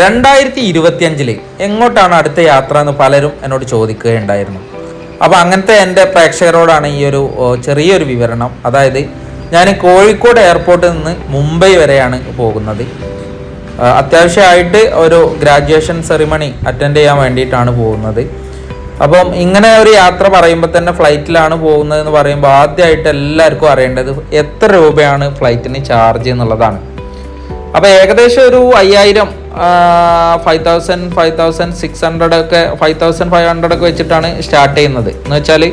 രണ്ടായിരത്തി ഇരുപത്തിയഞ്ചിൽ എങ്ങോട്ടാണ് അടുത്ത യാത്ര എന്ന് പലരും എന്നോട് ചോദിക്കുകയുണ്ടായിരുന്നു. അപ്പോൾ അങ്ങനത്തെ എന്റെ പ്രേക്ഷകരോടാണ് ഈ ഒരു ചെറിയൊരു വിവരണം. അതായത് ഞാൻ കോഴിക്കോട് എയർപോർട്ടിൽ നിന്ന് മുംബൈ വരെയാണ് പോകുന്നത്. അത്യാവശ്യമായിട്ട് ഒരു ഗ്രാജുവേഷൻ സെറിമണി അറ്റൻഡ് ചെയ്യാൻ വേണ്ടിയിട്ടാണ് പോകുന്നത്. അപ്പം ഇങ്ങനെ ഒരു യാത്ര പറയുമ്പോൾ തന്നെ ഫ്ലൈറ്റിലാണ് പോകുന്നത് എന്ന് പറയുമ്പോൾ ആദ്യമായിട്ട് എല്ലാവർക്കും അറിയേണ്ടത് എത്ര രൂപയാണ് ഫ്ലൈറ്റിന് ചാർജ് എന്നുള്ളതാണ്. അപ്പോൾ ഏകദേശം ഒരു അയ്യായിരം five thousand five thousand six hundred ഒക്കെ ഫൈവ് തൗസൻഡ് ഫൈവ് ഹൺഡ്രഡ് ഒക്കെ വെച്ചിട്ടാണ് സ്റ്റാർട്ട് ചെയ്യുന്നത്. എന്ന് വെച്ചാൽ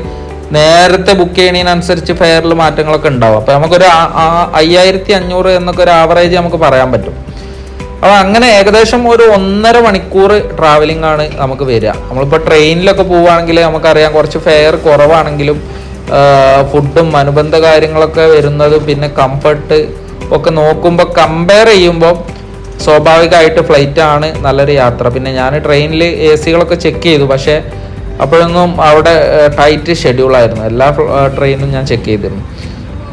നേരത്തെ ബുക്ക് ചെയ്യണതിനനുസരിച്ച് ഫെയറിൽ മാറ്റങ്ങളൊക്കെ ഉണ്ടാവും. അപ്പോൾ നമുക്കൊരു അയ്യായിരത്തി അഞ്ഞൂറ് എന്നൊക്കെ ഒരു ആവറേജ് നമുക്ക് പറയാൻ പറ്റും. അപ്പോൾ അങ്ങനെ ഏകദേശം ഒരു ഒന്നര മണിക്കൂർ ട്രാവലിംഗ് ആണ് നമുക്ക് വരിക. നമ്മളിപ്പോൾ ട്രെയിനിലൊക്കെ പോവുകയാണെങ്കിൽ നമുക്കറിയാം കുറച്ച് ഫെയർ കുറവാണെങ്കിലും ഫുഡും അനുബന്ധ കാര്യങ്ങളൊക്കെ വരുന്നതും പിന്നെ കംഫർട്ട് ഒക്കെ നോക്കുമ്പോൾ കമ്പയർ ചെയ്യുമ്പോൾ സ്വാഭാവികമായിട്ട് ഫ്ലൈറ്റ് ആണ് നല്ലൊരു യാത്ര. പിന്നെ ഞാൻ ട്രെയിനിൽ എ സികളൊക്കെ ചെക്ക് ചെയ്തു. പക്ഷേ അപ്പോഴൊന്നും അവിടെ ടൈറ്റ് ഷെഡ്യൂളായിരുന്നു എല്ലാ ട്രെയിനും ഞാൻ ചെക്ക് ചെയ്തിരുന്നു.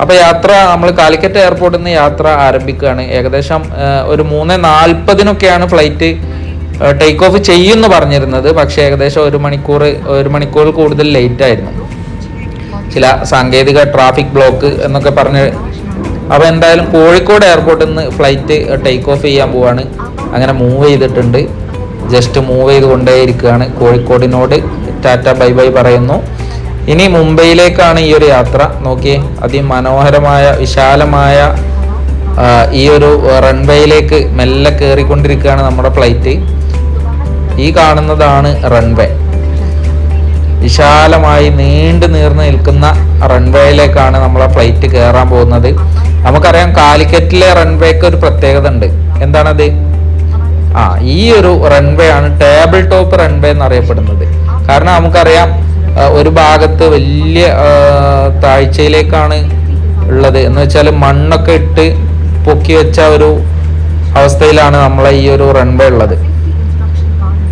അപ്പോൾ യാത്ര നമ്മൾ കാലിക്കറ്റ് എയർപോർട്ടിൽ നിന്ന് യാത്ര ആരംഭിക്കുകയാണ്. ഏകദേശം ഒരു മൂന്ന് നാൽപ്പതിനൊക്കെയാണ് ഫ്ലൈറ്റ് ടേക്ക് ഓഫ് ചെയ്യുമെന്ന് പറഞ്ഞിരുന്നത്. പക്ഷേ ഏകദേശം ഒരു മണിക്കൂർ ഒരു മണിക്കൂർ കൂടുതൽ ലേറ്റ് ആയിരുന്നു. ചില സാങ്കേതിക ട്രാഫിക് ബ്ലോക്ക് എന്നൊക്കെ പറഞ്ഞ് അപ്പോൾ എന്തായാലും കോഴിക്കോട് എയർപോർട്ടിൽ നിന്ന് ഫ്ലൈറ്റ് ടേക്ക് ഓഫ് ചെയ്യാൻ പോവാണ്. അങ്ങനെ മൂവ് ചെയ്തിട്ടുണ്ട്. ജസ്റ്റ് മൂവ് ചെയ്ത് കൊണ്ടേയിരിക്കുകയാണ്. കോഴിക്കോടിനോട് ടാറ്റ ബൈ ബൈ പറയുന്നു. ഇനി മുംബൈയിലേക്കാണ് ഈ ഒരു യാത്ര. നോക്കിയേ അതിമനോഹരമായ വിശാലമായ ഈ ഒരു റൺവേയിലേക്ക് മെല്ലെ കയറിക്കൊണ്ടിരിക്കുകയാണ് നമ്മുടെ ഫ്ലൈറ്റ് ഈ കാണുന്നതാണ് റൺവേ വിശാലമായി നീണ്ടു നീർന്ന് നിൽക്കുന്ന റൺവേയിലേക്കാണ് നമ്മളെ ഫ്ലൈറ്റ് കയറാൻ പോകുന്നത്. നമുക്കറിയാം കാലിക്കറ്റിലെ റൺവേക്ക് ഒരു പ്രത്യേകത ഉണ്ട്. എന്താണത്? ആ ഈ ഒരു റൺവേ ആണ് ടേബിൾ ടോപ്പ് റൺവേ എന്നറിയപ്പെടുന്നത്. കാരണം നമുക്കറിയാം ഒരു ഭാഗത്ത് വലിയ താഴ്ചയിലേക്കാണ് ഉള്ളത്. എന്ന് വെച്ചാൽ മണ്ണൊക്കെ ഇട്ട് പൊക്കി വെച്ച ഒരു അവസ്ഥയിലാണ് നമ്മളെ ഈ ഒരു റൺവേ ഉള്ളത്.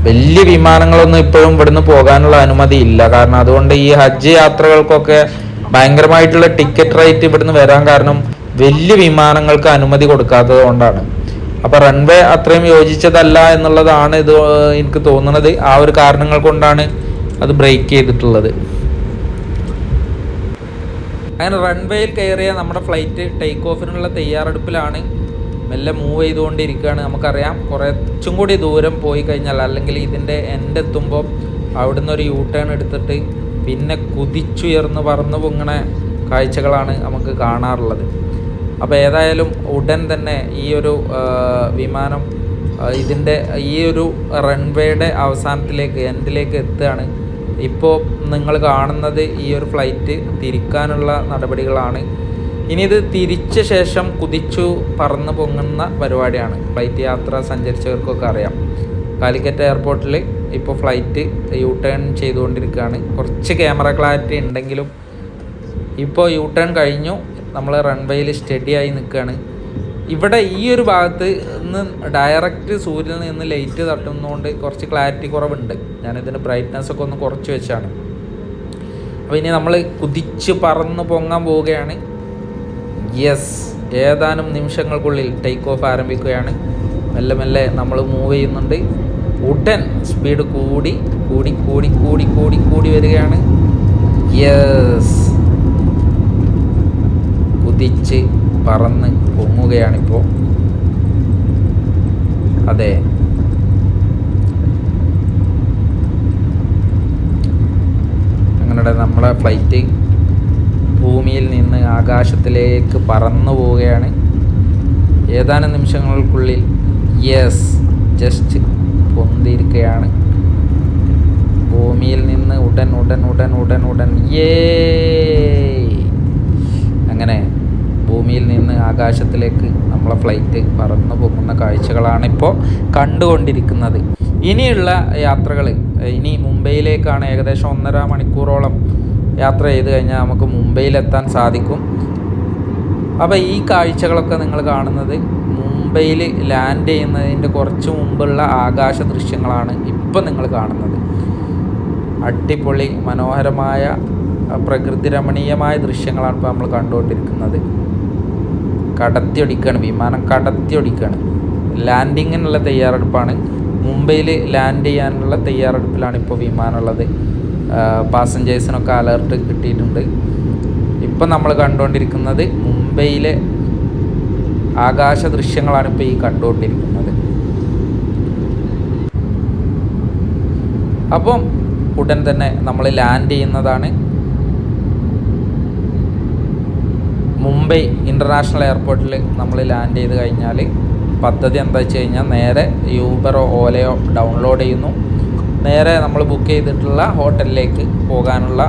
വലിയ വിമാനങ്ങളൊന്നും ഇപ്പോഴും ഇവിടുന്ന് പോകാനുള്ള അനുമതി ഇല്ല. കാരണം അതുകൊണ്ട് ഈ ഹജ്ജ് യാത്രകൾക്കൊക്കെ ഭയങ്കരമായിട്ടുള്ള ടിക്കറ്റ് റേറ്റ് ഇവിടുന്ന് വരാൻ കാരണം വലിയ വിമാനങ്ങൾക്ക് അനുമതി കൊടുക്കാത്തത് കൊണ്ടാണ്. അപ്പൊ റൺവേ അത്രയും യോജിച്ചതല്ല എന്നുള്ളതാണ് ഇത് എനിക്ക് തോന്നുന്നത്. ആ ഒരു കാരണങ്ങൾ കൊണ്ടാണ് അത് ബ്രേക്ക് ചെയ്തിട്ടുള്ളത്. അങ്ങനെ റൺവേയിൽ കയറിയ നമ്മുടെ ഫ്ലൈറ്റ് ടേക്ക് ഓഫിനുള്ള തയ്യാറെടുപ്പിലാണ് മെല്ലെ മൂവ് ചെയ്തുകൊണ്ടിരിക്കുകയാണ്. നമുക്കറിയാം കുറച്ചും കൂടി ദൂരം പോയി കഴിഞ്ഞാൽ അല്ലെങ്കിൽ ഇതിന്റെ എൻഡ് എത്തുമ്പോൾ അവിടുന്ന് ഒരു യൂ ടേൺ എടുത്തിട്ട് പിന്നെ കുതിച്ചുയർന്ന് പറന്ന് പൊങ്ങണ കാഴ്ചകളാണ് നമുക്ക് കാണാറുള്ളത്. അപ്പോൾ ഏതായാലും ഉടൻ തന്നെ ഈ ഒരു വിമാനം ഇതിന്റെ ഈ ഒരു റൺവേയുടെ അവസാനത്തിലേക്ക് എൻഡിലേക്ക് എത്തുകയാണ്. ഇപ്പോൾ നിങ്ങൾ കാണുന്നത് ഈ ഒരു ഫ്ലൈറ്റ് തിരിക്കാനുള്ള നടപടികളാണ്. ഇനി ഇത് തിരിച്ച ശേഷം കുതിച്ചു പറന്ന് പൊങ്ങുന്ന പരിപാടിയാണ്. ഫ്ലൈറ്റ് യാത്ര സഞ്ചരിച്ചവർക്കൊക്കെ അറിയാം. കാലിക്കറ്റ് എയർപോർട്ടിൽ ഇപ്പോൾ ഫ്ലൈറ്റ് യു ടേൺ ചെയ്തുകൊണ്ടിരിക്കുകയാണ്. കുറച്ച് ക്യാമറ ക്ലാരിറ്റി ഉണ്ടെങ്കിലും ഇപ്പോൾ യു ടേൺ കഴിഞ്ഞു. നമ്മൾ റൺവേയിൽ സ്റ്റഡി ആയി നിൽക്കുകയാണ്. ഇവിടെ ഈ ഒരു ഭാഗത്ത് നിന്ന് ഡയറക്റ്റ് സൂര്യനിൽ നിന്ന് ലൈറ്റ് തട്ടുന്നതുകൊണ്ട് കുറച്ച് ക്ലാരിറ്റി കുറവുണ്ട്. ഞാനിതിന്റെ ബ്രൈറ്റ്നസ് ഒക്കെ ഒന്ന് കുറച്ച് വെച്ചാണ്. അപ്പോൾ ഇനി നമ്മൾ കുതിച്ച് പറന്ന് പൊങ്ങാൻ പോവുകയാണ്. യെസ് ഏതാനും നിമിഷങ്ങൾക്കുള്ളിൽ ടേക്ക് ഓഫ് ആരംഭിക്കുകയാണ്. മെല്ലെ മെല്ലെ നമ്മൾ മൂവ് ചെയ്യുന്നുണ്ട്. ഉടൻ സ്പീഡ് കൂടി കൂടി കൂടി കൂടി കൂടി കൂടി വരികയാണ്. യെസ് കുതിച്ച് പറന്ന് പൊങ്ങുകയാണിപ്പോൾ അതെ. അങ്ങനെ നമ്മളെ ഫ്ലൈറ്റ് ഭൂമിയിൽ നിന്ന് ആകാശത്തിലേക്ക് പറന്നു പോവുകയാണ്. ഏതാനും നിമിഷങ്ങൾക്കുള്ളിൽ യെസ് ജസ്റ്റ് പൊന്തിയിരിക്കുകയാണ് ഭൂമിയിൽ നിന്ന് ഉടൻ ഉടൻ ഉടൻ ഉടൻ ഉടൻ. യേ! അങ്ങനെ ഭൂമിയിൽ നിന്ന് ആകാശത്തിലേക്ക് നമ്മളെ ഫ്ലൈറ്റ് പറന്നു പോകുന്ന കാഴ്ചകളാണ് ഇപ്പോൾ കണ്ടുകൊണ്ടിരിക്കുന്നത്. ഇനിയുള്ള യാത്രകൾ ഇനി മുംബൈയിലേക്കാണ് ഏകദേശം ഒന്നര മണിക്കൂറോളം യാത്ര ചെയ്ത് കഴിഞ്ഞാൽ നമുക്ക് മുംബൈയിലെത്താൻ സാധിക്കും. അപ്പോൾ ഈ കാഴ്ചകളൊക്കെ നിങ്ങൾ കാണുന്നത് മുംബൈയിൽ ലാൻഡ് ചെയ്യുന്നതിന്റെ കുറച്ച് മുമ്പുള്ള ആകാശ ദൃശ്യങ്ങളാണ് ഇപ്പം നിങ്ങൾ കാണുന്നത്. അടിപൊളി മനോഹരമായ പ്രകൃതി രമണീയമായ ദൃശ്യങ്ങളാണ് ഇപ്പോൾ നമ്മൾ കണ്ടുകൊണ്ടിരിക്കുന്നത്. കടത്തിയൊടിക്കുകയാണ് വിമാനം കടത്തിയൊടിക്കുകയാണ് ലാൻഡിങ്ങിനുള്ള തയ്യാറെടുപ്പാണ്. മുംബൈയിൽ ലാൻഡ് ചെയ്യാനുള്ള തയ്യാറെടുപ്പിലാണ് ഇപ്പോൾ വിമാനമുള്ളത് പാസഞ്ചേഴ്സിനൊക്കെ അലർട്ട് കിട്ടിയിട്ടുണ്ട്. ഇപ്പം നമ്മൾ കണ്ടുകൊണ്ടിരിക്കുന്നത് മുംബൈയിലെ ആകാശ ദൃശ്യങ്ങളാണ് ഇപ്പോൾ ഈ കണ്ടുകൊണ്ടിരിക്കുന്നത് അപ്പം ഉടൻ തന്നെ നമ്മൾ ലാൻഡ് ചെയ്യുന്നതാണ് മുംബൈ ഇന്റർനാഷണൽ എയർപോർട്ടിൽ നമ്മൾ ലാൻഡ് ചെയ്ത് കഴിഞ്ഞാൽ പദ്ധതി എന്താ വെച്ച് കഴിഞ്ഞാൽ നേരെ യൂബറോ ഓലയോ ഡൗൺലോഡ് ചെയ്യുന്നു. നേരെ നമ്മൾ ബുക്ക് ചെയ്തിട്ടുള്ള ഹോട്ടലിലേക്ക് പോകാനുള്ള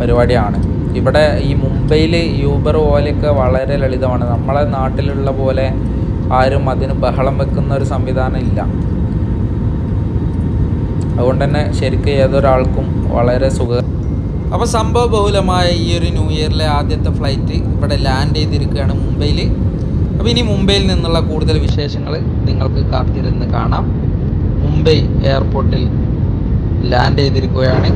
പരിപാടിയാണ്. ഇവിടെ ഈ മുംബൈയിൽ യൂബർ പോലെയൊക്കെ വളരെ ലളിതമാണ്. നമ്മളെ നാട്ടിലുള്ള പോലെ ആരും അതിന് ബഹളം വെക്കുന്ന ഒരു സംവിധാനം ഇല്ല. അതുകൊണ്ട് തന്നെ ശരിക്കും ഏതൊരാൾക്കും വളരെ സുഖ അപ്പോൾ സംഭവ ബഹുലമായ ഈ ഒരു ന്യൂ ഇയറിലെ ആദ്യത്തെ ഫ്ലൈറ്റ് ഇവിടെ ലാൻഡ് ചെയ്തിരിക്കുകയാണ് മുംബൈയിൽ. അപ്പോൾ ഇനി മുംബൈയിൽ നിന്നുള്ള കൂടുതൽ വിശേഷങ്ങൾ നിങ്ങൾക്ക് കാത്തിരുന്ന് കാണാം. മുംബൈ എയർപോർട്ടിൽ ലാൻഡ് ചെയ്തിരിക്കുകയാണ്.